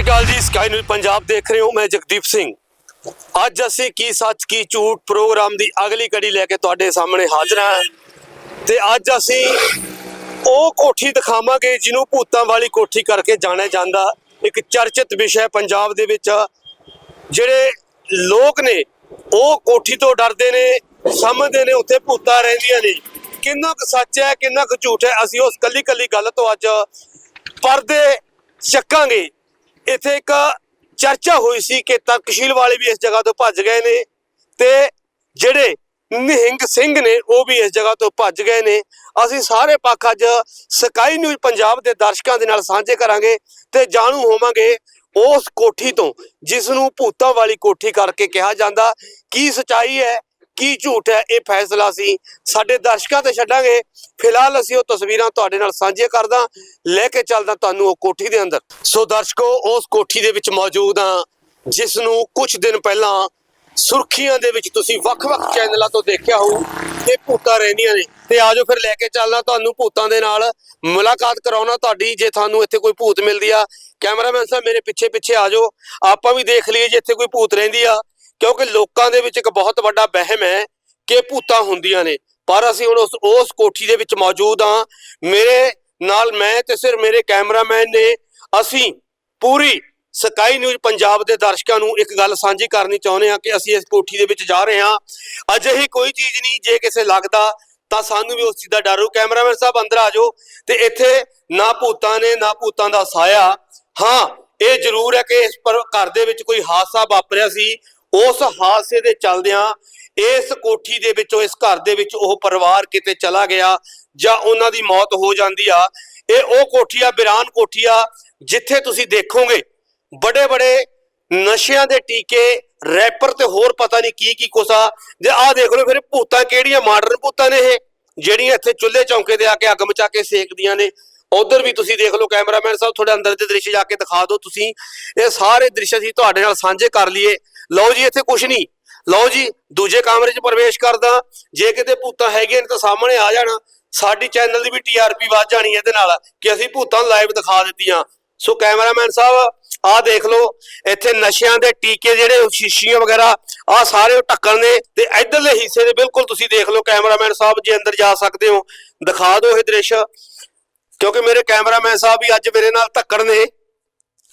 ਸ਼੍ਰੀ ਅਕਾਲ ਜੀ sky News Punjab ਦੇਖ ਰਹੇ ਹੋ, ਮੈਂ ਜਗਦੀਪ ਸਿੰਘ। ਅੱਜ ਅਸੀਂ ਕੀ ਸੱਚ, ਕੀ ਝੂਠ ਪ੍ਰੋਗਰਾਮ ਦੀ ਅਗਲੀ ਕੜੀ ਲੈ ਕੇ ਤੁਹਾਡੇ ਸਾਹਮਣੇ ਹਾਜ਼ਰ ਹਾਂ। ਤੇ ਅੱਜ ਅਸੀਂ ਉਹ ਕੋਠੀ ਦਿਖਾਵਾਂਗੇ ਜਿਹਨੂੰ ਭੂਤਾਂ ਵਾਲੀ ਕੋਠੀ ਕਰਕੇ ਜਾਣਿਆ ਜਾਂਦਾ। ਇੱਕ ਚਰਚਿਤ ਵਿਸ਼ਾ ਪੰਜਾਬ ਦੇ ਵਿੱਚ। ਜਿਹੜੇ ਲੋਕ ਨੇ, ਉਹ ਕੋਠੀ ਤੋਂ ਡਰਦੇ ਨੇ, ਸਮਝਦੇ ਨੇ, ਉੱਥੇ ਭੂਤਾਂ ਰਹਿੰਦੀਆਂ ਨੇ। ਕਿੰਨਾ ਕੁ ਸੱਚ ਹੈ, ਕਿੰਨਾ ਕੁ ਝੂਠ ਹੈ, ਅਸੀਂ ਉਸ ਕੱਲੀ ਕੱਲੀ ਗੱਲ ਤੋਂ ਅੱਜ ਪਰਦੇ ਚੱਕਾਂਗੇ। ਇੱਥੇ ਇੱਕ ਚਰਚਾ ਹੋਈ ਸੀ ਕਿ ਤਰਕਸ਼ੀਲ ਵਾਲੇ ਵੀ ਇਸ ਜਗ੍ਹਾ ਤੋਂ ਭੱਜ ਗਏ ਨੇ ਤੇ ਜਿਹੜੇ ਨਿਹੰਗ ਸਿੰਘ ਨੇ ਉਹ ਵੀ ਇਸ ਜਗ੍ਹਾ ਤੋਂ ਭੱਜ ਗਏ ਨੇ। ਅਸੀਂ ਸਾਰੇ ਪੱਖ ਅੱਜ ਸਕਾਈ ਨਿਊਜ਼ ਪੰਜਾਬ ਦੇ ਦਰਸ਼ਕਾਂ ਦੇ ਨਾਲ ਸਾਂਝੇ ਕਰਾਂਗੇ ਤੇ ਜਾਣੂ ਹੋਵਾਂਗੇ ਉਸ ਕੋਠੀ ਤੋਂ ਜਿਸ ਨੂੰ ਭੂਤਾਂ ਵਾਲੀ ਕੋਠੀ ਕਰਕੇ ਕਿਹਾ ਜਾਂਦਾ। ਕੀ ਸਚਾਈ ਹੈ? ਕੀ ਝੂਠ ਹੈ, ਇਹ ਫੈਸਲਾ ਅਸੀਂ ਸਾਡੇ ਦਰਸ਼ਕਾਂ ਤੇ ਛੱਡਾਂਗੇ। ਫਿਲਹਾਲ ਅਸੀਂ ਉਹ ਤਸਵੀਰਾਂ ਤੁਹਾਡੇ ਨਾਲ ਸਾਂਝੀਆਂ ਕਰਦਾ ਲੈ ਕੇ ਚੱਲਦਾ ਤੁਹਾਨੂੰ ਉਹ ਕੋਠੀ ਦੇ ਅੰਦਰ। ਸੋ ਦਰਸ਼ਕੋ, ਉਸ ਕੋਠੀ ਦੇ ਵਿੱਚ ਮੌਜੂਦ ਹਾਂ, ਜਿਸ ਨੂੰ ਕੁਝ ਦਿਨ ਪਹਿਲਾਂ ਸੁਰਖੀਆਂ ਦੇ ਵਿੱਚ ਤੁਸੀਂ ਵੱਖ-ਵੱਖ ਚੈਨਲਾਂ ਤੋਂ ਦੇਖਿਆ ਹੋਊ ਕਿ ਭੂਤਾਂ ਰਹਿੰਦੀਆਂ ਨੇ। ਤੇ ਆਜੋ ਫਿਰ ਲੈ ਕੇ ਚੱਲਣਾ ਤੁਹਾਨੂੰ ਭੂਤਾਂ ਦੇ ਨਾਲ। ਮੁਲਾਕਾਤ ਕਰਾਉਣਾ ਤੁਹਾਡੀ, ਜੇ ਤੁਹਾਨੂੰ ਇੱਥੇ ਕੋਈ ਭੂਤ ਮਿਲਦੀ ਆ। ਕੈਮਰਾਮੈਨ ਸਾਹਿਬ, ਮੇਰੇ ਪਿੱਛੇ ਪਿੱਛੇ ਆਜੋ। ਆਪਾਂ ਵੀ ਦੇਖ ਲਈਏ ਜੇ ਇੱਥੇ ਕੋਈ ਭੂਤ ਰਹਿੰਦੀ ਆ। ਕਿਉਂਕਿ ਲੋਕਾਂ ਦੇ ਵਿੱਚ ਇੱਕ ਬਹੁਤ ਵੱਡਾ ਵਹਿਮ ਹੈ ਕਿ ਭੂਤਾਂ ਹੁੰਦੀਆਂ ਨੇ। ਪਰ ਅਸੀਂ ਹੁਣ ਉਸ ਉਸ ਕੋਠੀ ਦੇ ਵਿੱਚ ਮੌਜੂਦ ਹਾਂ। ਮੇਰੇ ਨਾਲ ਮੈਂ ਤੇ ਸਿਰ ਮੇਰੇ ਕੈਮਰਾਮੈਨ ਨੇ ਅਸੀਂ ਪੂਰੀ ਸਕਾਈ ਨਿਊਜ਼ ਪੰਜਾਬ ਦੇ ਦਰਸ਼ਕਾਂ ਨੂੰ ਇੱਕ ਗੱਲ ਸਾਂਝੀ ਕਰਨੀ ਚਾਹੁੰਦੇ ਹਾਂ ਕਿ ਅਸੀਂ ਇਸ ਕੋਠੀ ਦੇ ਵਿੱਚ ਜਾ ਰਹੇ ਹਾਂ। ਅਜਿਹੀ ਕੋਈ ਚੀਜ਼ ਨਹੀਂ, ਜੇ ਕਿਸੇ ਲੱਗਦਾ ਤਾਂ ਸਾਨੂੰ ਵੀ ਉਸ ਚੀਜ਼ ਦਾ ਡਰ ਹੋ ਕੈਮਰਾਮੈਨ ਸਾਹਿਬ, ਅੰਦਰ ਆ ਜਾਓ ਤੇ ਇੱਥੇ ਨਾ ਭੂਤਾਂ ਨੇ, ਨਾ ਭੂਤਾਂ ਦਾ ਸਾਇਆ। ਹਾਂ, ਇਹ ਜ਼ਰੂਰ ਹੈ ਕਿ ਇਸ ਪਰ ਘਰ ਦੇ ਵਿੱਚ ਕੋਈ ਹਾਦਸਾ ਵਾਪਰਿਆ ਸੀ। ਉਸ ਹਾਦਸੇ ਦੇ ਚੱਲਦਿਆਂ ਇਸ ਕੋਠੀ ਦੇ ਵਿੱਚੋਂ, ਇਸ ਘਰ ਦੇ ਵਿੱਚ ਉਹ ਪਰਿਵਾਰ ਕਿਤੇ ਚਲਾ ਗਿਆ ਜਾਂ ਉਹਨਾਂ ਦੀ ਮੌਤ ਹੋ ਜਾਂਦੀ ਆ। ਇਹ ਉਹ ਕੋਠੀ ਆ, ਬਿਰਾਨ ਕੋਠੀ ਆ, ਜਿੱਥੇ ਤੁਸੀਂ ਦੇਖੋਗੇ ਬੜੇ ਬੜੇ ਨਸ਼ਿਆਂ ਦੇ ਟੀਕੇ, ਰੈਪਰ ਤੇ ਹੋਰ ਪਤਾ ਨਹੀਂ ਕੀ ਕੀ ਕੁਸਾ ਜੇ ਆਹ ਦੇਖ ਲਓ ਫਿਰ ਭੂਤਾਂ ਕਿਹੜੀਆਂ ਮਾਡਰਨ ਭੂਤਾਂ ਨੇ ਇਹ, ਜਿਹੜੀਆਂ ਇੱਥੇ ਚੁੱਲ੍ਹੇ ਚੌਂਕੇ ਤੇ ਆ ਕੇ ਅੱਗ ਮਚਾ ਕੇ ਸੇਕਦੀਆਂ ਨੇ। ਉਧਰ ਵੀ ਤੁਸੀਂ ਦੇਖ ਲਓ ਕੈਮਰਾਮੈਨ ਸਾਹਿਬ, ਤੁਹਾਡੇ ਅੰਦਰ ਦੇ ਦ੍ਰਿਸ਼ ਜਾ ਕੇ ਦਿਖਾ ਦਿਓ ਤੁਸੀਂ। ਇਹ ਸਾਰੇ ਦ੍ਰਿਸ਼ ਅਸੀਂ ਤੁਹਾਡੇ ਨਾਲ ਸਾਂਝੇ ਕਰ ਲਈਏ। ਲਓ ਜੀ ਇੱਥੇ ਕੁਝ ਨਹੀਂ। ਲਓ ਜੀ, ਦੂਜੇ ਕਮਰੇ 'ਚ ਪ੍ਰਵੇਸ਼ ਕਰਦਾ। ਜੇ ਕਿਤੇ ਭੂਤਾਂ ਹੈਗੀਆਂ ਨੇ ਤਾਂ ਸਾਹਮਣੇ ਆ ਜਾਣਾ। ਸਾਡੀ ਚੈਨਲ ਦੀ ਵੀ ਟੀਆਰਪੀ ਵੱਧ ਜਾਣੀ ਇਹਦੇ ਨਾਲ ਕਿ ਅਸੀਂ ਭੂਤਾਂ ਲਾਈਵ ਦਿਖਾ ਦਿੱਤੀਆਂ। ਸੋ ਕੈਮਰਾਮੈਨ ਸਾਹਿਬ, ਆਹ ਦੇਖ ਲਓ, ਇੱਥੇ ਨਸ਼ਿਆਂ ਦੇ ਟੀਕੇ ਜਿਹੜੇ ਸ਼ੀਸ਼ੀਆਂ ਵਗੈਰਾ, ਆਹ ਸਾਰੇ ਢੱਕਣ ਨੇ ਤੇ ਇਧਰਲੇ ਹਿੱਸੇ ਦੇ ਬਿਲਕੁਲ ਤੁਸੀਂ ਦੇਖ ਲਓ ਕੈਮਰਾਮੈਨ ਸਾਹਿਬ, ਜੇ ਅੰਦਰ ਜਾ ਸਕਦੇ ਹੋ, ਦਿਖਾ ਦਿਓ ਇਹ ਦ੍ਰਿਸ਼। ਕਿਉਂਕਿ ਮੇਰੇ ਕੈਮਰਾਮੈਨ ਸਾਹਿਬ ਵੀ ਅੱਜ ਮੇਰੇ ਨਾਲ ਧੱਕੜ ਨੇ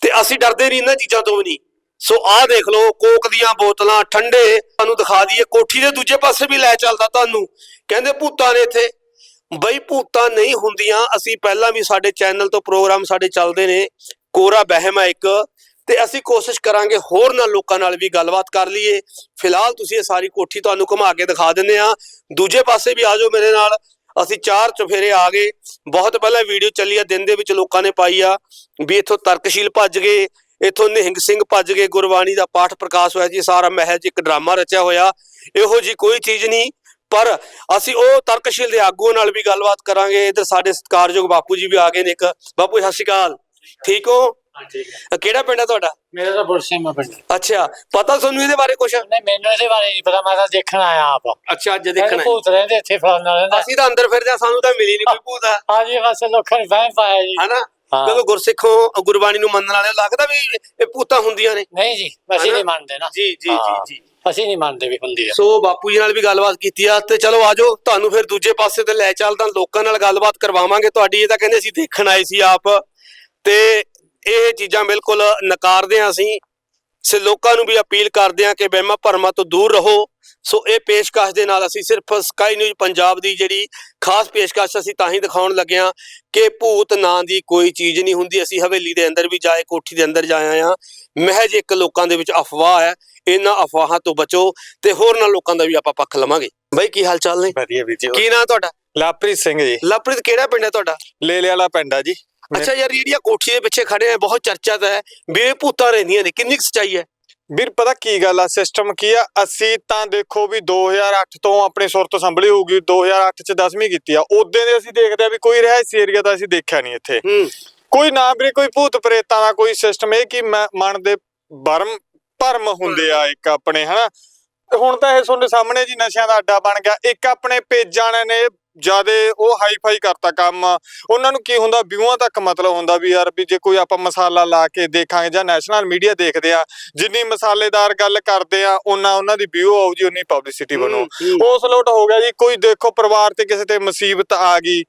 ਤੇ ਅਸੀਂ ਡਰਦੇ ਨਹੀਂ ਇਹਨਾਂ ਚੀਜ਼ਾਂ ਤੋਂ ਵੀ ਨਹੀਂ। ਸੋ ਆਹ ਦੇਖ ਲਓ, ਕੋਕ ਦੀਆਂ ਬੋਤਲਾਂ, ਠੰਡੇ, ਤੁਹਾਨੂੰ ਦਿਖਾ ਦਈਏ, ਕੋਠੀ ਦੇ ਦੂਜੇ ਪਾਸੇ ਵੀ ਲੈ ਚੱਲਦਾ ਤੁਹਾਨੂੰ। ਕਹਿੰਦੇ ਭੂਤਾਂ ਨੇ ਇੱਥੇ, ਬਈ ਭੂਤਾਂ ਨਹੀਂ ਹੁੰਦੀਆਂ, ਅਸੀਂ ਪਹਿਲਾਂ ਵੀ ਸਾਡੇ ਚੈਨਲ ਤੋਂ ਪ੍ਰੋਗਰਾਮ ਸਾਡੇ ਚੱਲਦੇ ਨੇ, ਕੋਰਾ ਬਹਿਮ ਹੈ ਇੱਕ, ਤੇ ਅਸੀਂ ਕੋਸ਼ਿਸ਼ ਕਰਾਂਗੇ ਹੋਰ ਨਾਲ ਲੋਕਾਂ ਨਾਲ ਵੀ ਗੱਲਬਾਤ ਕਰ ਲਈਏ। ਫਿਲਹਾਲ ਤੁਸੀਂ ਇਹ ਸਾਰੀ ਕੋਠੀ ਤੁਹਾਨੂੰ ਘੁਮਾ ਕੇ ਦਿਖਾ ਦਿੰਦੇ ਆ ਦੂਜੇ ਪਾਸੇ ਵੀ ਆ ਜਾਓ ਮੇਰੇ ਨਾਲ, ਅਸੀਂ ਚਾਰ ਚੁਫੇਰੇ ਆ ਗਏ। ਬਹੁਤ ਪਹਿਲਾਂ ਵੀਡੀਓ ਚੱਲੀ ਆ, ਦਿਨ ਦੇ ਵਿੱਚ ਲੋਕਾਂ ਨੇ ਪਾਈ ਆ, ਵੀ ਇੱਥੋਂ ਤਰਕਸ਼ੀਲ ਭੱਜ ਗਏ। ਇੱਥੋਂ ਨਿਹੰਗ ਸਿੰਘ ਭੱਜ ਗਏ ਗੁਰਬਾਣੀ ਦਾ ਪਾਠ ਪ੍ਰਕਾਸ਼ ਹੋਇਆ ਜੀ ਸਾਰਾ ਮਹਿਜ ਇੱਕ ਡਰਾਮਾ ਰਚਿਆ ਹੋਇਆ। ਇਹੋ ਜੀ ਕੋਈ ਚੀਜ਼ ਨਹੀਂ ਪਰ ਅਸੀਂ ਉਹ ਤਰਕਸ਼ੀਲ ਦੇ ਆਗੂਆਂ ਨਾਲ ਵੀ ਗੱਲਬਾਤ ਕਰਾਂਗੇ। ਇਧਰ ਸਾਡੇ ਸਤਿਕਾਰਯੋਗ ਬਾਪੂ ਜੀ ਵੀ ਆ ਗਏ ਨੇ ਇੱਕ। ਬਾਪੂ ਸਤਿ ਸ਼੍ਰੀ ਅਕਾਲ। ਠੀਕ ਹੋ? ਕਿਹੜਾ ਪਿੰਡ ਹੈ ਤੁਹਾਡਾ? ਮੇਰਾ ਤਾਂ ਬੁਰਸ਼ੇਮਾ ਪਿੰਡ। ਅੱਛਾ ਪਤਾ ਤੁਹਾਨੂੰ ਇਹਦੇ ਬਾਰੇ ਕੁਝ ਨਹੀਂ ਮੈਨੂੰ ਇਹਦੇ ਬਾਰੇ ਨਹੀਂ ਪਤਾ ਮੈਂ ਤਾਂ ਦੇਖਣ ਆਇਆ ਆਪ। ਅੱਛਾ ਅੱਜ ਦੇਖਣਾ। ਭੂਤ ਰਹਿੰਦੇ ਇੱਥੇ ਫਲਾਣਾ ਰਹਿੰਦਾ। ਅਸੀਂ ਤਾਂ ਅੰਦਰ ਫਿਰਦੇ ਸਾਨੂੰ ਤਾਂ ਮਿਲੀ ਨਹੀਂ ਕੋਈ ਭੂਤ। ਆ ਹਾਂਜੀ ਬਸ ਲੋਕਾਂ ਨੇ ਵਹਿਮ ਪਾਇਆ ਜੀ। ਹਨਾ? ਹਾਂ। ਕਿਉਂਕਿ ਗੁਰਸਿੱਖੋਂ ਗੁਰਬਾਣੀ ਨੂੰ ਮੰਨਣ ਵਾਲੇ ਲੱਗਦਾ ਵੀ ਇਹ ਭੂਤਾਂ ਹੁੰਦੀਆਂ ਨੇ। ਨਹੀਂ ਜੀ ਅਸੀਂ? ਨਹੀਂ ਮੰਨਦੇ ਨਾ। ਜੀ ਜੀ ਹਾਂ, ਜੀ। ਜੀ ਅਸੀਂ ਨਹੀਂ ਮੰਨਦੇ ਵੀ ਹੁੰਦੀ ਆ। ਸੋ ਬਾਪੂ ਜੀ ਨਾਲ ਵੀ ਗੱਲਬਾਤ ਕੀਤੀ ਆ ਤੇ ਚਲੋ ਆਜੋ ਤੁਹਾਨੂੰ ਫਿਰ ਦੂਜੇ ਪਾਸੇ ਤੇ ਲੈ ਚੱਲਦਾ ਲੋਕਾਂ ਨਾਲ ਗੱਲਬਾਤ ਕਰਵਾਵਾਂਗੇ। ਤੁਹਾਡੀ ਇਹ ਤਾਂ ਕਹਿੰਦੇ ਅਸੀਂ ਦੇਖਣ ਆਏ ਸੀ ਆਪ। ਤੇ ਇਹ ਚੀਜ਼ਾਂ ਬਿਲਕੁਲ ਨਕਾਰਦੇ ਆ ਅਸੀਂ। ਸੇ ਲੋਕਾਂ ਨੂੰ ਵੀ ਅਪੀਲ ਕਰਦੇ ਆ ਕਿ ਵਹਿਮਾਂ ਭਰਮਾਂ ਤੋਂ ਦੂਰ ਰਹੋ। ਸੋ ਇਹ ਪੇਸ਼ਕਸ਼ ਦੇ ਨਾਲ ਅਸੀਂ ਸਿਰਫ ਸਕਾਈ ਨਿਊਜ਼ ਪੰਜਾਬ ਦੀ ਜਿਹੜੀ ਖਾਸ ਪੇਸ਼ਕਸ਼ ਅਸੀਂ ਤਾਂ ਹੀ ਦਿਖਾਉਣ ਲੱਗੇ ਆ ਕਿ ਭੂਤ ਨਾਂ ਦੀ ਕੋਈ ਚੀਜ਼ ਨਹੀਂ ਹੁੰਦੀ। ਅਸੀਂ ਹਵੇਲੀ ਦੇ ਅੰਦਰ ਵੀ ਜਾਏ ਕੋਠੀ ਦੇ ਅੰਦਰ ਜਾਏ ਆ ਮਹਿਜ ਇੱਕ ਲੋਕਾਂ ਦੇ ਵਿੱਚ ਅਫਵਾਹ ਹੈ। ਇਹਨਾਂ ਅਫਵਾਹਾਂ ਤੋਂ ਬਚੋ ਤੇ ਹੋਰ ਨਾਲ ਲੋਕਾਂ ਦਾ ਵੀ ਆਪਾਂ ਪੱਖ ਲਵਾਂਗੇ। ਬਾਈ ਕੀ ਹਾਲ ਚਾਲ ਨੇ? ਵਧੀਆ ਵੀਰ ਜੀ ਕੀ ਨਾਂ ਤੁਹਾਡਾ? ਲਾਪ੍ਰੀਤ ਸਿੰਘ ਜੀ। ਲਵਪ੍ਰੀਤ ਕਿਹੜਾ ਪਿੰਡ ਹੈ ਤੁਹਾਡਾ? ਲੇਲੇ ਵਾਲਾ ਪਿੰਡ ਆ ਜੀ। ਅੱਛਾ ਯਾਰ ਜਿਹੜੀਆਂ ਕੋਠੀ ਦੇ ਪਿੱਛੇ ਖੜੇ ਆ ਬਹੁਤ ਚਰਚਾ ਤਾਂ ਹੈ। ਵੀ ਇਹ ਭੂਤਾਂ ਰਹਿੰਦੀਆਂ ਨੇ ਕਿੰਨੀ ਸੱਚਾਈ ਹੈ? ਵੀਰ ਪਤਾ ਕੀ ਗੱਲ ਆ? ਸਿਸਟਮ ਕੀ ਆ? ਅਸੀਂ ਤਾਂ ਦੇਖੋ ਵੀ 2008 ਤੋਂ ਆਪਣੀ ਸੁਰਤ ਸੰਭਲੀ ਹੋਊਗੀ 2008 ਚ 10ਵੀਂ ਕੀਤੀ ਆ। ਉਦੋਂ ਦੇ ਅਸੀਂ ਦੇਖਦੇ ਆ ਵੀ ਕੋਈ ਰਿਹਾਇਸ਼ੀ ਏਰੀਆ ਤਾਂ ਅਸੀਂ ਦੇਖਿਆ ਨਹੀਂ ਇੱਥੇ। ਕੋਈ ਨਾ ਵੀਰੇ ਕੋਈ ਭੂਤ ਪ੍ਰੇਤਾਂ ਦਾ ਕੋਈ ਸਿਸਟਮ ਇਹ ਕਿ ਮਨ ਦੇ ਭਰਮ ਭਰਮ ਹੁੰਦੇ ਆ ਇੱਕ ਆਪਣੇ ਹਨਾ? ਹੁਣ ਤਾਂ ਇਹ ਤੁਹਾਡੇ ਸਾਹਮਣੇ ਜੀ ਨਸ਼ਿਆਂ ਦਾ ਅੱਡਾ ਬਣ ਗਿਆ। ਇੱਕ ਆਪਣੇ ਪੇਜਾਂ ਨੇ ਜਿਆਦੇ ਉਹ ਹਾਈ ਫਾਈ ਕਰਤਾ ਕੰਮ ਉਹਨਾਂ ਨੂੰ ਕੀ ਹੁੰਦਾ ਵਿਊਆਂ ਤੱਕ ਮਤਲਬ ਹੁੰਦਾ ਵੀ ਯਾਰ ਵੀ ਜੇ ਕੋਈ ਆਪਾਂ ਮਸਾਲਾ ਲਾ ਕੇ ਦੇਖਾਂਗੇ ਜਾਂ ਨੈਸ਼ਨਲ ਮੀਡੀਆ ਦੇਖਦੇ ਆ ਜਿੰਨੀ ਮਸਾਲੇਦਾਰ ਗੱਲ ਕਰਦੇ ਆ ਉਹਨਾਂ ਉਹਨਾਂ ਦੀ ਵਿਊ ਆਊ ਜੀ ਉਨੀ ਪਬਲਿਸਿਟੀ ਬਣੂ। ਉਸ ਲੋਟ ਹੋ ਗਿਆ ਜੀ ਕੋਈ ਦੇਖੋ ਪਰਿਵਾਰ ਤੇ ਕਿਸੇ ਤੇ ਮੁਸੀਬਤ ਆ ਗਈ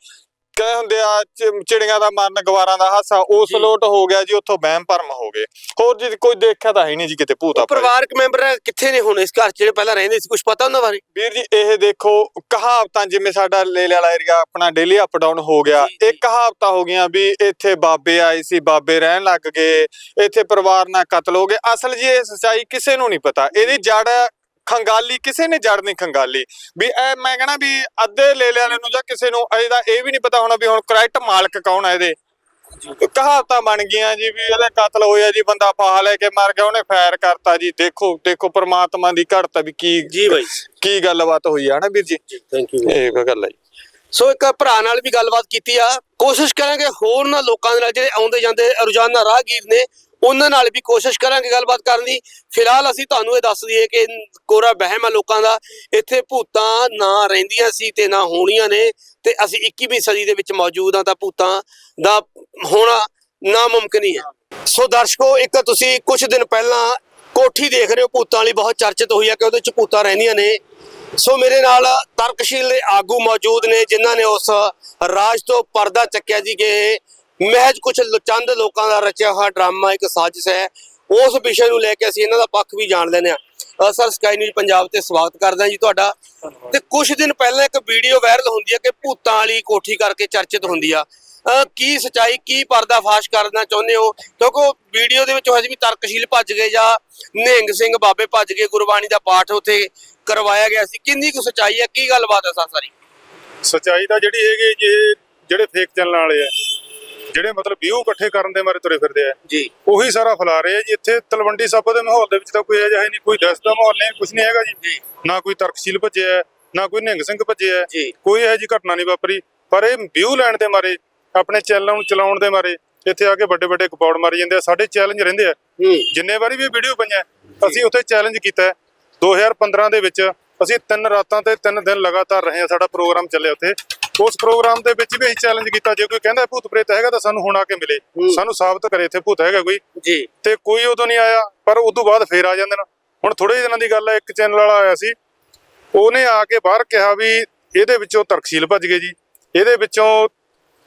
ਕਹੇ ਹੁੰਦੇ ਆ ਚਿੜੀਆਂ ਦਾ ਮਰਨ ਗਵਾਰਾਂ ਦਾ ਹਾਸਾ ਉਸ। ਲੋਟ ਹੋ ਗਿਆ ਜੀ ਉੱਥੋਂ ਵਹਿਮ ਭਰਮ ਹੋ ਗਏ। ਹੋਰ ਜੀ ਕੋਈ ਦੇਖਿਆ ਤਾਂ ਹੈ ਨਹੀਂ ਜੀ ਕਿਤੇ ਭੂਤ ਆਪਾਂ ਪਰਿਵਾਰਕ ਮੈਂਬਰ ਕਿੱਥੇ ਨੇ ਹੁਣ ਇਸ ਘਰ 'ਚ ਜਿਹੜੇ ਪਹਿਲਾਂ ਰਹਿੰਦੇ ਸੀ ਕੁਝ ਪਤਾ ਉਹਨਾਂ ਬਾਰੇ? ਵੀਰ ਜੀ ਇਹ ਦੇਖੋ ਕਹਾਵਤਾਂ ਜਿਵੇਂ ਸਾਡਾ ਲੇਲੇ ਵਾਲਾ ਏਰੀਆ ਆਪਣਾ ਡੇਲੀ ਅਪ ਡਾਊਨ ਹੋ ਗਿਆ। ਇਹ ਕਹਾਵਤਾਂ ਹੋ ਗਈਆਂ ਵੀ ਇੱਥੇ ਬਾਬੇ ਆਏ ਸੀ ਬਾਬੇ ਰਹਿਣ ਲੱਗ ਗਏ ਇੱਥੇ ਪਰਿਵਾਰ ਨਾਲ ਕਤਲ ਹੋ ਗਏ। ਅਸਲ ਜੀ ਇਹ ਸੱਚਾਈ ਕਿਸੇ ਨੂੰ ਨਹੀਂ ਪਤਾ। ਇਹਦੀ ਜੜ ਖੰਗਾਲੀ ਕਿਸੇ ਨੇ ਜੜ ਨਹੀਂ ਖੰਗਾਲੀ। ਵੀ ਇਹ ਮੈਂ ਕਹਣਾ ਵੀ ਅੱਧੇ ਲੇਲੇ ਵਾਲੇ ਨੂੰ ਜਾਂ ਕਿਸੇ ਨੂੰ ਇਹਦਾ ਇਹ ਵੀ ਨਹੀਂ ਪਤਾ ਹੋਣਾ ਵੀ ਹੁਣ ਕਰੈਕਟ ਮਾਲਕ ਕੌਣ ਹੈ ਇਹਦੇ। ਕਹਾਵਤਾਂ ਬਣ ਗਈਆਂ ਜੀ ਵੀ ਇਹਦਾ ਕਤਲ ਹੋਇਆ ਜੀ ਬੰਦਾ ਫਾਹਾ ਲੈ ਕੇ ਮਰ ਗਿਆ ਉਹਨੇ ਫਾਇਰ ਕਰਤਾ ਜੀ। ਦੇਖੋ ਦੇਖੋ ਪ੍ਰਮਾਤਮਾ ਦੀ ਘੜਤ ਵੀ ਕੀ ਜੀ ਬਾਈ। ਕੀ ਗੱਲਬਾਤ ਹੋਈ ਆ ਨਾ ਵੀਰ ਜੀ? ਥੈਂਕ ਯੂ ਇਹ ਗੱਲ ਹੈ ਸੋ ਇੱਕ ਭਰਾ ਨਾਲ ਵੀ ਗੱਲਬਾਤ ਕੀਤੀ ਆ। ਕੋਸ਼ਿਸ਼ ਕਰਾਂਗੇ ਹੋਰ ਨਾ ਲੋਕਾਂ ਦੇ ਨਾਲ ਜਿਹੜੇ ਆਉਂਦੇ ਜਾਂਦੇ ਰੋਜ਼ਾਨਾ ਰਾਹਗੀਰ ਨੇ ਉਹਨਾਂ ਨਾਲ ਵੀ ਕੋਸ਼ਿਸ਼ ਕਰਾਂਗੇ ਗੱਲਬਾਤ ਕਰਨ ਦੀ। ਫਿਲਹਾਲ ਅਸੀਂ ਤੁਹਾਨੂੰ ਇਹ ਦੱਸ ਦਈਏ ਕਿ ਕੋਰਾ ਵਹਿਮ ਆ ਲੋਕਾਂ ਦਾ। ਇੱਥੇ ਭੂਤਾਂ ਨਾ ਰਹਿੰਦੀਆਂ ਸੀ ਤੇ ਨਾ ਹੋਣੀਆਂ ਨੇ ਤੇ ਅਸੀਂ 21ਵੀਂ ਸਦੀ ਦੇ ਵਿੱਚ ਮੌਜੂਦ ਆ ਤਾਂ ਭੂਤਾਂ ਦਾ ਹੋਣਾ ਨਾਮੁਮਕਿਨ ਹੀ ਹੈ। ਸੋ ਦਰਸ਼ਕੋ, ਇੱਕ ਤੁਸੀਂ ਕੁਝ ਦਿਨ ਪਹਿਲਾਂ ਕੋਠੀ ਦੇਖ ਰਹੇ ਹੋ, ਭੂਤਾਂ ਵਾਲੀ ਬਹੁਤ ਚਰਚਿਤ ਹੋਈ ਹੈ ਕਿ ਉਹਦੇ ਚ ਭੂਤਾਂ ਰਹਿੰਦੀਆਂ ਨੇ। ਸੋ ਮੇਰੇ ਨਾਲ ਤਰਕਸ਼ੀਲ ਦੇ ਆਗੂ ਮੌਜੂਦ ਨੇ, ਜਿਨ੍ਹਾਂ ਨੇ ਉਸ ਰਾਜ ਤੋਂ ਪਰਦਾ ਚੱਕਿਆ ਜੀ ਕਿ ਮਹਿਜ ਕੁਝ ਚੰਦ ਲੋਕਾਂ ਦਾ ਰਚਿਆ ਹੋਇਆ ਡਰਾਮਾ, ਇੱਕ ਸਾਜ਼ਿਸ਼ ਹੈ। ਉਸ ਵਿਸ਼ੇ ਨੂੰ ਲੈ ਕੇ ਅਸੀਂ ਇਹਨਾਂ ਦਾ ਪੱਖ ਵੀ ਜਾਣ ਲੈਂਦੇ ਹਾਂ। ਸਰ ਸਕਾਈ ਨਿਊਜ਼ ਪੰਜਾਬ ਤੇ ਸਵਾਗਤ ਕਰਦੇ ਜੀ ਤੁਹਾਡਾ। ਤੇ ਕੁਝ ਦਿਨ ਪਹਿਲਾਂ ਇੱਕ ਵੀਡੀਓ ਵਾਇਰਲ ਹੁੰਦੀ ਹੈ ਕਿ ਭੂਤਾਂ ਵਾਲੀ ਕੋਠੀ ਕਰਕੇ ਚਰਚਿਤ ਹੁੰਦੀ ਆ। ਕੀ ਸਚਾਈ, ਕੀ ਪਰਦਾਫਾਸ਼ ਕਰਨਾ ਚਾਹੁੰਦੇ ਹੋ? ਕਿਉਂਕਿ ਉਹ ਵੀਡੀਓ ਦੇ ਵਿੱਚ ਹਜੇ ਵੀ ਤਰਕਸ਼ੀਲ ਭੱਜ ਗਏ ਜਾਂ ਨਿਹੰਗ ਸਿੰਘ ਬਾਬੇ ਭੱਜ ਗਏ, ਗੁਰਬਾਣੀ ਦਾ ਪਾਠ ਉੱਥੇ ਕਰਵਾਇਆ ਗਿਆ ਸੀ। ਕਿੰਨੀ ਕੁ ਸਚਾਈ ਹੈ? ਕੀ ਗੱਲਬਾਤ ਹੈ ਸਾਰੀ ਸਚਾਈ ਤਾਂ ਜਿਹੜੀ ਹੈਗੀ ਜੀ ਜਿਹੜੇ ਫੇਕ ਚੈਨਲ ਵਾਲੇ ਆ ਜਿਹੜੇ ਮਤਲਬ ਵਿਊ ਇਕੱਠੇ ਕਰਨ ਦੇ ਮਾਰੇ ਤੁਰੇ ਫਿਰਦੇ ਆ। ਜੀ। ਉਹੀ ਸਾਰਾ ਫੈਲਾ ਰਹੇ ਆ ਜੀ। ਇੱਥੇ ਤਲਵੰਡੀ ਸਾਬੋ ਦੇ ਮਾਹੌਲ ਦੇ ਵਿੱਚ ਤਾਂ ਕੋਈ ਅਜਿਹਾ ਨਹੀਂ। ਕੋਈ ਦਹਿਸ਼ਤ ਦਾ ਮਾਹੌਲ ਨਹੀਂ ਕੁਝ ਨਹੀਂ ਹੈਗਾ ਜੀ। ਨਾ ਕੋਈ ਤਰਕਸ਼ੀਲ ਭੱਜਿਆ ਨਾ ਕੋਈ ਨਿਹੰਗ ਸਿੰਘ ਭੱਜਿਆ ਕੋਈ ਇਹੋ ਜੀ ਘਟਨਾ ਨਹੀਂ ਵਾਪਰੀ। ਪਰ ਇਹ ਵਿਊ ਲੈਣ ਦੇ ਮਾਰੇ ਆਪਣੇ ਚੈਨਲਾਂ ਨੂੰ ਚਲਾਉਣ ਦੇ ਮਾਰੇ ਇੱਥੇ ਆ ਕੇ ਵੱਡੇ ਵੱਡੇ ਕਪੌੜ ਮਾਰੀ ਜਾਂਦੇ ਆ। ਸਾਡੇ ਚੈਲੰਜ ਰਹਿੰਦੇ ਆ। ਜਿੰਨੇ ਵਾਰੀ ਵੀ ਵੀਡੀਓ ਪਈਆਂ ਅਸੀਂ ਉੱਥੇ ਚੈਲੰਜ ਕੀਤਾ ਹੈ। 2015 ਦੇ ਵਿੱਚ ਅਸੀਂ ਤਿੰਨ ਰਾਤਾਂ ਤੇ ਤਿੰਨ ਦਿਨ ਲਗਾਤਾਰ ਰਹੇ ਆ ਸਾਡਾ ਪ੍ਰੋਗਰਾਮ ਚੱਲਿਆ ਉੱਥੇ। ਉਸ ਪ੍ਰੋਗਰਾਮ ਦੇ ਵਿੱਚ ਵੀ ਅਸੀਂ ਚੈਲੰਜ ਕੀਤਾ ਜੇ ਕੋਈ ਕਹਿੰਦਾ ਭੂਤ ਪ੍ਰੇਤ ਹੈਗਾ ਤਾਂ ਸਾਨੂੰ ਹੁਣ ਆ ਕੇ ਮਿਲੇ। ਹੂੰ। ਸਾਨੂੰ ਸਾਬਤ ਕਰੇ ਇੱਥੇ ਭੂਤ ਹੈਗਾ ਕੋਈ। ਜੀ। ਤੇ ਕੋਈ ਉਦੋਂ ਨਹੀਂ ਆਇਆ ਪਰ ਉਦੋਂ ਬਾਅਦ ਫੇਰ ਆ ਜਾਂਦੇ ਨੇ। ਹੁਣ ਥੋੜੇ ਜਿਹੇ ਦਿਨਾਂ ਦੀ ਗੱਲ ਹੈ ਇੱਕ ਚੈਨਲ ਵਾਲਾ ਆਇਆ ਸੀ। ਉਹਨੇ ਆ ਕੇ ਬਾਹਰ ਕਿਹਾ ਵੀ ਇਹਦੇ ਵਿੱਚੋਂ ਤਰਕਸ਼ੀਲ ਭੱਜ ਗਏ ਜੀ। ਇਹਦੇ ਵਿੱਚੋਂ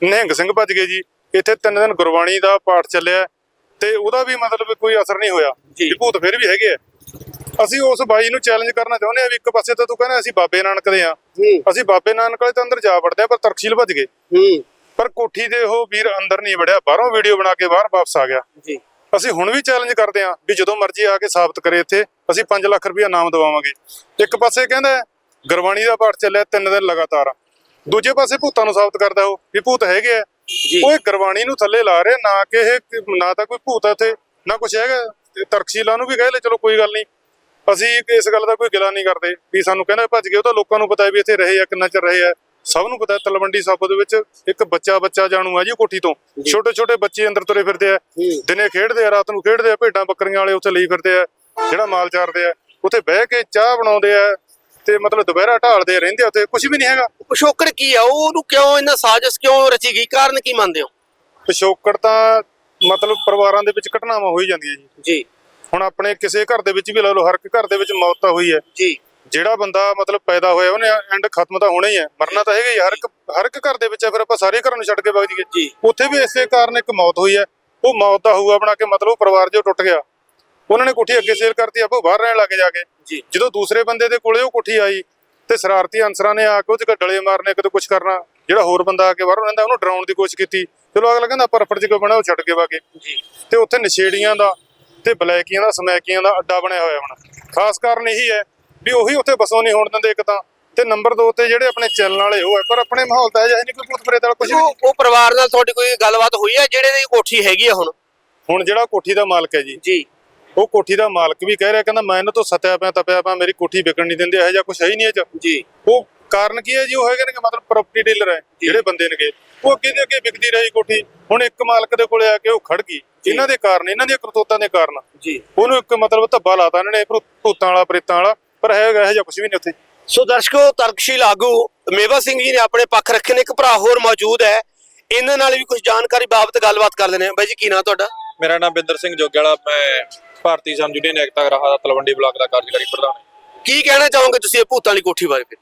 ਨਿਹੰਗ ਸਿੰਘ ਭੱਜ ਗਏ ਜੀ। ਇੱਥੇ ਤਿੰਨ ਦਿਨ ਗੁਰਬਾਣੀ ਦਾ ਪਾਠ ਚੱਲਿਆ। ਤੇ ਉਹਦਾ ਵੀ ਮਤਲਬ ਕੋਈ ਅਸਰ ਨਹੀਂ ਹੋਇਆ। ਭੂਤ ਫਿਰ ਵੀ ਹੈਗੇ ਆ। ਅਸੀਂ ਉਸ ਬਾਈ ਨੂੰ ਚੈਲੰਜ ਕਰਨਾ ਚਾਹੁੰਦੇ ਆ ਵੀ ਇੱਕ ਪਾਸੇ ਤਾਂ ਤੂੰ ਕਹਿੰਦਾ ਅਸੀਂ ਬਾਬੇ ਨਾਨਕ ਦੇ ਆ ਹੂੰ। ਅਸੀਂ ਬਾਬੇ ਨਾਨਕ ਵਾਲੇ ਤਾਂ ਅੰਦਰ ਜਾ ਵੜਦੇ ਆ ਪਰ ਤਰਕਸ਼ੀਲ ਭੱਜ ਗਏ। ਹੂੰ। ਪਰ ਕੋਠੀ ਦੇ ਉਹ ਵੀਰ ਅੰਦਰ ਨਹੀਂ ਵੜਿਆ ਬਾਹਰੋਂ ਵੀਡੀਓ ਬਣਾ ਕੇ ਬਾਹਰ ਵਾਪਸ ਆ ਗਿਆ। ਜੀ। ਅਸੀਂ ਹੁਣ ਵੀ ਚੈਲੰਜ ਕਰਦੇ ਆਂ ਵੀ ਜਦੋਂ ਮਰਜ਼ੀ ਆ ਕੇ ਸਾਬਤ ਕਰੇ ਇੱਥੇ ਅਸੀਂ 5 ਲੱਖ ਰੁਪਇਆ ਨਾਮ ਦਵਾਵਾਂਗੇ। ਇੱਕ ਪਾਸੇ ਕਹਿੰਦਾ ਹੈ, ਗੁਰਬਾਣੀ ਦਾ ਪਾਠ ਚੱਲਿਆ ਤਿੰਨ ਦਿਨ ਲਗਾਤਾਰ। ਦੂਜੇ ਪਾਸੇ ਭੂਤਾਂ ਨੂੰ ਸਾਬਤ ਕਰਦਾ ਉਹ ਵੀ ਭੂਤ ਹੈਗੇ ਆ। ਉਹ ਗੁਰਬਾਣੀ ਨੂੰ ਥੱਲੇ ਲਾ ਰਿਹਾ ਨਾ ਕਿ ਇਹ ਨਾ ਤਾਂ ਕੋਈ ਭੂਤ ਆ ਇੱਥੇ ਨਾ ਕੁਝ ਹੈਗਾ। ਤੇ ਤਰਕਸ਼ੀਲਾਂ ਨੂੰ ਵੀ ਕਹਿ ਲੈ ਚਲੋ ਕੋਈ ਗੱਲ ਨਹੀਂ। ਅਸੀਂ ਇਸ ਗੱਲ ਦਾ ਕੋਈ ਗਿਲਾ ਨਹੀਂ ਕਰਦੇ ਵੀ ਸਾਨੂੰ ਕਹਿੰਦਾ ਭੱਜ ਗਏ ਉਹ ਤਾਂ ਲੋਕਾਂ ਨੂੰ ਪਤਾ ਹੈ ਵੀ ਇੱਥੇ ਰਹੇ ਆ ਕਿੰਨਾ ਚਿਰ ਰਹੇ ਆ। ਸਭ ਨੂੰ ਪਤਾ ਤਲਵੰਡੀ ਸਾਬੋ ਦੇ ਵਿੱਚ ਇੱਕ ਬੱਚਾ ਬੱਚਾ ਜਾਣੂ ਆ ਜੀ ਕੋਠੀ ਤੋਂ। ਛੋਟੇ ਛੋਟੇ ਬੱਚੇ ਅੰਦਰ ਤੁਰੇ ਫਿਰਦੇ ਆ ਦਿਨੇ ਖੇਡਦੇ ਆ ਰਾਤ ਨੂੰ ਖੇਡਦੇ ਆ ਭੇਡਾਂ ਬੱਕਰੀਆਂ ਵਾਲੇ ਉੱਥੇ ਲਈ ਫਿਰਦੇ ਆ ਜਿਹੜਾ ਮਾਲ ਚਾਰਦੇ ਆ। ਉੱਥੇ ਬਹਿ ਕੇ ਚਾਹ ਬਣਾਉਂਦੇ ਆ ਤੇ ਮਤਲਬ ਦੁਪਹਿਰਾ ਢਾਲਦੇ ਰਹਿੰਦੇ ਉੱਥੇ ਕੁਝ ਵੀ ਨਹੀਂ ਹੈਗਾ। ਪਿਛੋਕੜ ਕੀ ਆ? ਉਹਨੂੰ ਕਿਉਂ ਇਹਨਾਂ ਸਾਜ਼ਿਸ਼ ਕਿਉਂ ਰਚੀ ਗਈ? ਕਾਰਨ ਕੀ ਮੰਨਦੇ ਹੋ? ਪਿਛੋਕੜ ਤਾਂ ਮਤਲਬ ਪਰਿਵਾਰਾਂ ਦੇ ਵਿੱਚ ਘਟਨਾਵਾਂ ਹੋਈ ਜਾਂਦੀਆਂ ਜੀ। ਜੀ। ਹੁਣ ਆਪਣੇ ਕਿਸੇ ਘਰ ਦੇ ਵਿੱਚ ਵੀ ਲਾ ਲਓ ਹਰ ਇੱਕ ਘਰ ਦੇ ਵਿੱਚ ਮੌਤ ਤਾਂ ਹੋਈ ਹੈ। ਜੀ। ਜਿਹੜਾ ਬੰਦਾ ਮਤਲਬ ਪੈਦਾ ਹੋਇਆ ਉਹਨੇ ਐਂਡ ਖਤਮ ਤਾਂ ਹੋਣਾ ਹੀ ਹੈ। ਮਰਨਾ ਤਾਂ ਹੈਗਾ ਹੀ। ਹਰ ਇੱਕ ਹਰ ਇੱਕ ਘਰ ਦੇ ਵਿੱਚ ਹੈ ਫਿਰ ਆਪਾਂ ਸਾਰੇ ਘਰਾਂ ਨੂੰ ਛੱਡ ਕੇ ਵਗ ਜੀ। ਜਾਈਏ ਉੱਥੇ ਵੀ ਇਸੇ ਕਾਰਨ ਇੱਕ ਮੌਤ ਹੋਈ ਹੈ। ਉਹ ਮੌਤ ਦਾ ਹੂਆ ਬਣਾ ਕੇ ਮਤਲਬ ਉਹ ਪਰਿਵਾਰ ਜੋ ਟੁੱਟ ਗਿਆ। ਉਹਨਾਂ ਨੇ ਕੋਠੀ ਅੱਗੇ ਸੇਲ ਕਰਤੀ ਆਪੋ ਬਾਹਰ ਰਹਿਣ ਲੱਗੇ ਜਾ ਕੇ। ਜੀ। ਜਦੋਂ ਦੂਸਰੇ ਬੰਦੇ ਦੇ ਕੋਲੇ ਉਹ ਕੋਠੀ ਆਈ ਤੇ ਸ਼ਰਾਰਤੀ ਅਨਸਰਾਂ ਨੇ ਆ ਕੇ ਉਹਦੇ ਡਲੇ ਮਾਰਨੇ ਕਿਤੇ ਕੁਝ ਕਰਨਾ। ਜਿਹੜਾ ਹੋਰ ਬੰਦਾ ਆ ਕੇ ਬਾਹਰੋਂ ਰਹਿੰਦਾ ਉਹਨੂੰ ਡਰਾਉਣ ਦੀ ਕੋਸ਼ਿਸ਼ ਕੀਤੀ। ਚਲੋ ਅਗਲਾ ਕਹਿੰਦਾ ਪਰਫੜ ਜਿਹਾ ਬਣਾ ਉਹ ਛੱਡ ਕੇ ਵਾਗੇ ਜੀ। ਤੇ ਉੱਥੇ ਨਸ਼ੇੜੀਆਂ ਦਾ ਤੇ ਬਲੈਕੀਆਂ ਦਾ ਸਮੈਕੀਆਂ ਦਾ ਅੱਡਾ ਬਣਿਆ ਹੋਇਆ ਹੁਣ। ਖਾਸ ਕਾਰਨ ਇਹੀ ਹੈ ਵੀ ਉਹੀ ਉੱਥੇ ਬਸੋਂ ਨਹੀਂ ਹੋਣ ਦਿੰਦੇ ਇੱਕ ਤਾਂ। ਤੇ ਨੰਬਰ 2 ਤੇ ਜਿਹੜੇ ਆਪਣੇ ਚੱਲਣ ਵਾਲੇ ਉਹ ਹੈ ਪਰ ਆਪਣੇ ਮਾਹੌਲ ਤਾਂ ਅਜਿਹਾ ਨਹੀਂ ਕੋਈ ਭੂਤ ਪ੍ਰੇਤ ਵਾਲਾ ਕੁਝ ਨਹੀਂ। ਉਹ ਪਰਿਵਾਰ ਨਾਲ ਤੁਹਾਡੀ ਕੋਈ ਗੱਲਬਾਤ ਹੋਈ ਹੈ ਜਿਹੜੇ ਦੀ ਕੋਠੀ ਹੈਗੀ ਆ ਹੁਣ? ਹੁਣ ਜਿਹੜਾ ਕੋਠੀ ਦਾ ਮਾਲਕ ਹੈ ਜੀ। ਜੀ। ਉਹ ਕੋਠੀ ਦਾ ਮਾਲਕ ਵੀ ਕਹਿ ਰਿਹਾ ਕਹਿੰਦਾ ਮੈਂ ਇਹਨਾਂ ਤੋਂ ਸਤਿਆ ਪਿਆ ਤਪਿਆ ਪਿਆ ਮੇਰੀ ਕੋਠੀ ਵਿਕਣ ਨਹੀਂ ਦਿੰਦੇ ਇਹੋ ਜਿਹਾ ਕੁਝ ਹੈ ਹੀ ਨਹੀਂ ਇਹ ਚ। ਜੀ। ਉਹ ਕਾਰਨ ਕੀ ਹੈ ਜੀ? ਉਹ ਹੈਗੇ ਨੇ ਮਤਲਬ ਪ੍ਰਾਪਰਟੀ ਡੀਲਰ ਹੈ ਜਿਹੜੇ ਬੰਦੇ ਨੇਗੇ। ਉਹ ਅੱਗੇ ਦੇ ਅੱਗੇ ਵਿਕਦੀ ਰਹੀ ਕੋਠੀ। ਹੁਣ ਇੱਕ ਮਾਲਕ ਦੇ ਕੋਲੇ ਆ ਕੇ ਉਹ ਖੜ ਗਈ। ਇਹਨਾਂ ਦੇ ਕਾਰਨ ਇਹਨਾਂ ਦੀਆਂ ਕਰਤੂਤਾਂ ਦੇ ਕਾਰਨ। ਜੀ। ਉਹਨੂੰ ਇੱਕ ਮਤਲਬ ਧੱਬਾ ਲਾਤਾ ਇਹਨਾਂ ਨੇ ਭੂਤਾਂ ਵਾਲਾ ਪ੍ਰੇਤਾਂ ਵਾਲਾ। ਪਰ ਹੈਗਾ ਇਹੋ ਜਿਹਾ ਕੁਝ ਵੀ ਨਹੀਂ ਉੱਥੇ। ਸੋ ਦਰਸ਼ਕੋ ਤਰਕਸ਼ੀਲ ਆਗੂ ਮੇਵਾ ਸਿੰਘ ਜੀ ਨੇ ਆਪਣੇ ਪੱਖ ਰੱਖੇ ਨੇ। ਇੱਕ ਭਰਾ ਹੋਰ ਮੌਜੂਦ ਹੈ। ਇਹਨਾਂ ਨਾਲ ਵੀ ਕੁਝ ਜਾਣਕਾਰੀ ਬਾਬਤ ਗੱਲਬਾਤ ਕਰ ਲੈਣੇ ਬਾਈ ਜੀ ਕੀ ਨਾਂ ਤੁਹਾਡਾ? ਮੇਰਾ ਨਾਮ ਬਿੰਦਰ ਸਿੰਘ ਜੋਗਿਆਲਾ ਮੈਂ ਭਾਰਤੀ ਸਮਾਜ ਯੂਨੀਅਨ ਏਕਤਾ ਗਰਾਹਾ ਦਾ ਤਲਵੰਡੀ ਬਲਾਕ ਦਾ ਕਾਰਜਕਾਰੀ ਪ੍ਰਧਾਨ ਹਾਂ। ਕੀ ਕਹਿਣਾ ਚਾਹੋਗੇ ਤੁਸੀਂ ਇਹ ਭੂਤਾਂ ਵਾਲੀ ਕੋਠੀ ਬਾਰੇ ਫਿਰ?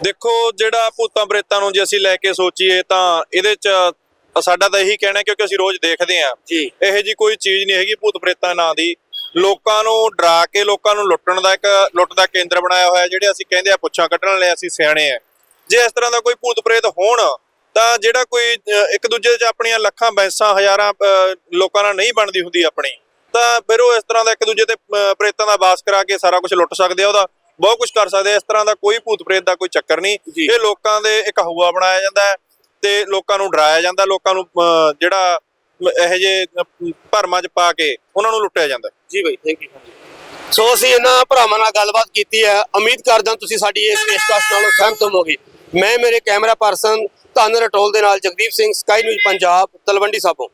ਦੇਖੋ ਜਿਹੜਾ ਭੂਤਾਂ ਪ੍ਰੇਤਾਂ ਨੂੰ ਜੇ ਅਸੀਂ ਲੈ ਕੇ ਸੋਚੀਏ ਤਾਂ ਇਹਦੇ ਚ ਸਾਡਾ ਤਾਂ ਇਹੀ ਕਹਿਣਾ ਕਿਉਂਕਿ ਅਸੀਂ ਰੋਜ਼ ਦੇਖਦੇ ਆਂ ਇਹੋ ਜੀ ਕੋਈ ਚੀਜ਼ ਨਹੀਂ ਹੈਗੀ ਭੂਤ ਪ੍ਰੇਤਾਂ ਨਾਂ ਦੀ। ਲੋਕਾਂ ਨੂੰ ਡਰਾ ਕੇ ਲੋਕਾਂ ਨੂੰ ਲੁੱਟਣ ਦਾ ਇੱਕ ਲੁੱਟ ਦਾ ਕੇਂਦਰ ਬਣਾਇਆ ਹੋਇਆ ਜਿਹੜੇ ਅਸੀਂ ਕਹਿੰਦੇ ਆ ਪੁੱਛਾਂ ਕੱਢਣ ਵਾਲੇ ਅਸੀਂ ਸਿਆਣੇ ਆ ਜੇ ਇਸ ਤਰ੍ਹਾਂ ਦਾ ਕੋਈ ਭੂਤ ਪ੍ਰੇਤ ਹੋਣ ਤਾਂ ਜਿਹੜਾ ਕੋਈ ਇੱਕ ਦੂਜੇ 'ਚ ਆਪਣੀਆਂ ਲੱਖਾਂ ਬੈਂਸਾਂ ਹਜ਼ਾਰਾਂ ਲੋਕਾਂ ਨਾਲ ਨਹੀਂ ਬਣਦੀ ਹੁੰਦੀ ਆਪਣੀ ਤਾਂ ਫਿਰ ਉਹ ਇਸ ਤਰ੍ਹਾਂ ਦਾ ਇੱਕ ਦੂਜੇ ਤੇ ਪ੍ਰੇਤਾਂ ਦਾ ਵਾਸ ਕਰਾ ਕੇ ਸਾਰਾ ਕੁਝ ਲੁੱਟ ਸਕਦੇ ਆ ਉਹਦਾ। ਬਹੁਤ ਕੁਝ ਕਰ ਸਕਦੇ ਆ। ਇਸ ਤਰ੍ਹਾਂ ਦਾ ਕੋਈ ਭੂਤ ਪ੍ਰੇਤ ਦਾ ਕੋਈ ਚੱਕਰ ਨਹੀਂ। ਇਹ ਲੋਕਾਂ ਦੇ ਇੱਕ ਹਊਆ ਬਣਾਇਆ ਜਾਂਦਾ ਹੈ ਤੇ ਲੋਕਾਂ ਨੂੰ ਡਰਾਇਆ ਜਾਂਦਾ ਲੋਕਾਂ ਨੂੰ ਜਿਹੜਾ ਇਹੋ ਜੇ ਭਰਮਾਂ 'ਚ ਪਾ ਕੇ ਉਹਨਾਂ ਨੂੰ ਲੁੱਟਿਆ ਜਾਂਦਾ। ਜੀ ਬਾਈ ਥੈਂਕ ਯੂ ਸੋ ਅਸੀਂ ਇਹਨਾਂ ਭਰਾਵਾਂ ਨਾਲ ਗੱਲਬਾਤ ਕੀਤੀ ਹੈ। ਉਮੀਦ ਕਰਦਾ ਤੁਸੀਂ ਸਾਡੀ ਇਸ ਪੇਸ਼ਕਸ਼ ਨਾਲ ਸਹਿਮਤ ਹੋਵੋਗੇ। ਮੈਂ ਮੇਰੇ ਕੈਮਰਾ ਪਰਸਨ ਧਨ ਰਟੋਲ ਦੇ ਨਾਲ ਜਗਦੀਪ ਸਿੰਘ ਸਕਾਈ ਨਿਊਜ਼ ਪੰਜਾਬ ਤਲਵੰਡੀ ਸਾਬੋ।